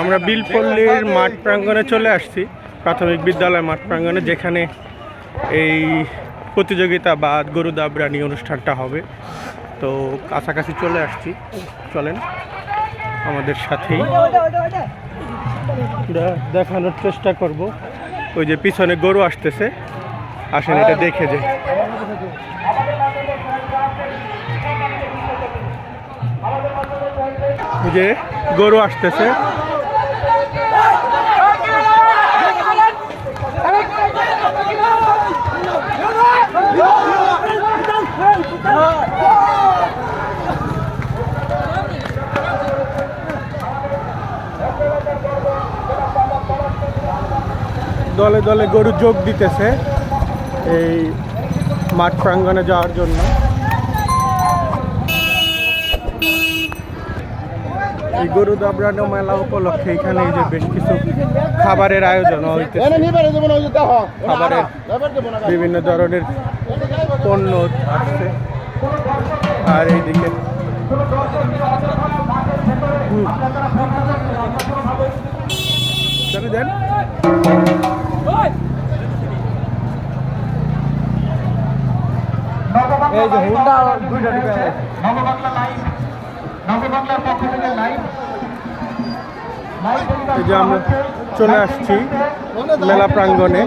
আমরা বিলপল্লীর মাঠ প্রাঙ্গণে চলে আসছি, প্রাথমিক বিদ্যালয় মাঠ প্রাঙ্গণে, যেখানে এই প্রতিযোগিতা বা গরু দাবরানি অনুষ্ঠানটা হবে। তো কাছাকাছি চলে আসছি। চলেন আমাদের সাথেই দেখানোর চেষ্টা করব। ওই যে পিছনে গরু আসতেছে, আসেন এটা দেখে যে যে গরু আসতেছে। দলে দলে গরু যোগ দিতেছে এই মাঠ প্রাঙ্গণে যাওয়ার জন্য। এই গরু দাবরানো মেলা উপলক্ষে এখানে এই যে বেশ কিছু খাবারের আয়োজন হইতেছে। খাবারের বিভিন্ন ধরনের পণ্য আসছে। আর এইদিকে দেন। এই যে হুন্ডা দুইটা ঢুকে এই যে আমরা চলে আসছি মেলা প্রাঙ্গণে।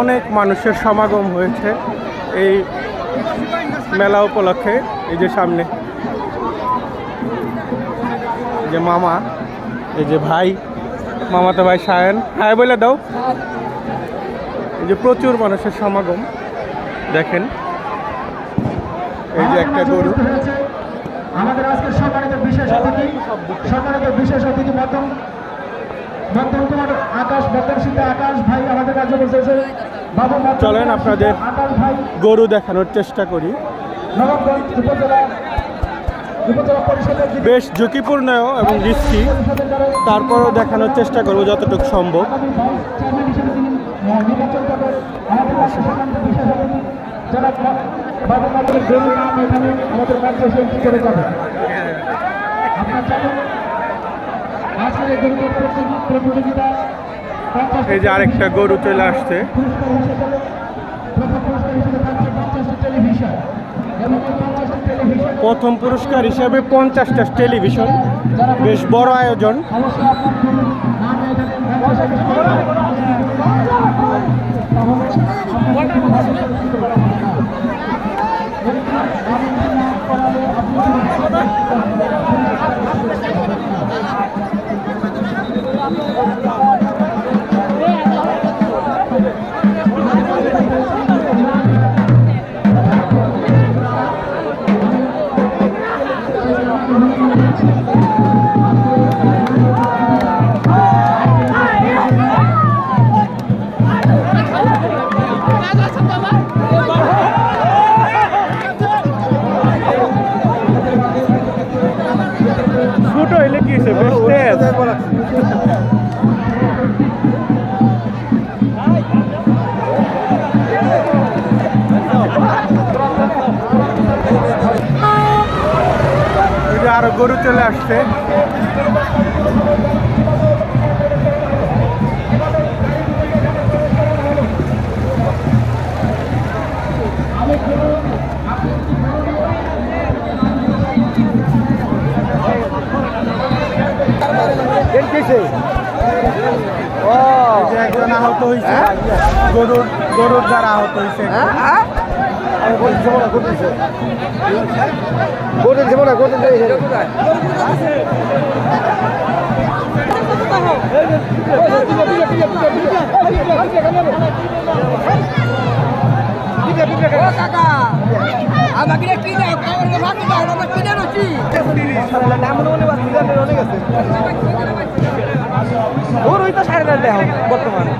অনেক মানুষের সমাগম হয়েছে এই মেলা উপলক্ষে, এই যে সামনে। যে মামা এই যে ভাই মামাতো ভাই সায়ন। হায় বলে দাও। এই যে প্রচুর মানুষের সমাগম দেখেন। এই যে একটা গরু। আমাদের আজকে সম্মানিত বিশেষ অতিথি সম্মানিত বিশেষ অতিথি মধ্যম মধ্যম কুমার আকাশ সিদ্ধা আকাশ ভাই আমাদের কাছে বসেছে বাবু চলেন আপনাদের গরু দেখানোর চেষ্টা করি। নবাবগঞ্জ উপজেলা বেশ ঝুঁকিপূর্ণ এবং রিস্কি তারপরও দেখানোর চেষ্টা করব যতটুকু সম্ভব। এই যে আরেকটা গরু চলে আসছে। টেলিভিশন। প্রথম পুরস্কার হিসেবে পঞ্চাশটা টেলিভিশন বেশ বড় আয়োজন। অবশ্যই আপনার গরুর নাম এখানে আরও গরু চলে আসছে। এই যে একজন আহত হয়েছে গরুর গরুর দ্বারা আহত হয়েছে কাগজে ভাগে দাও আমরা কিনে রুচি ওর ওই তো সাড়ে বর্তমানে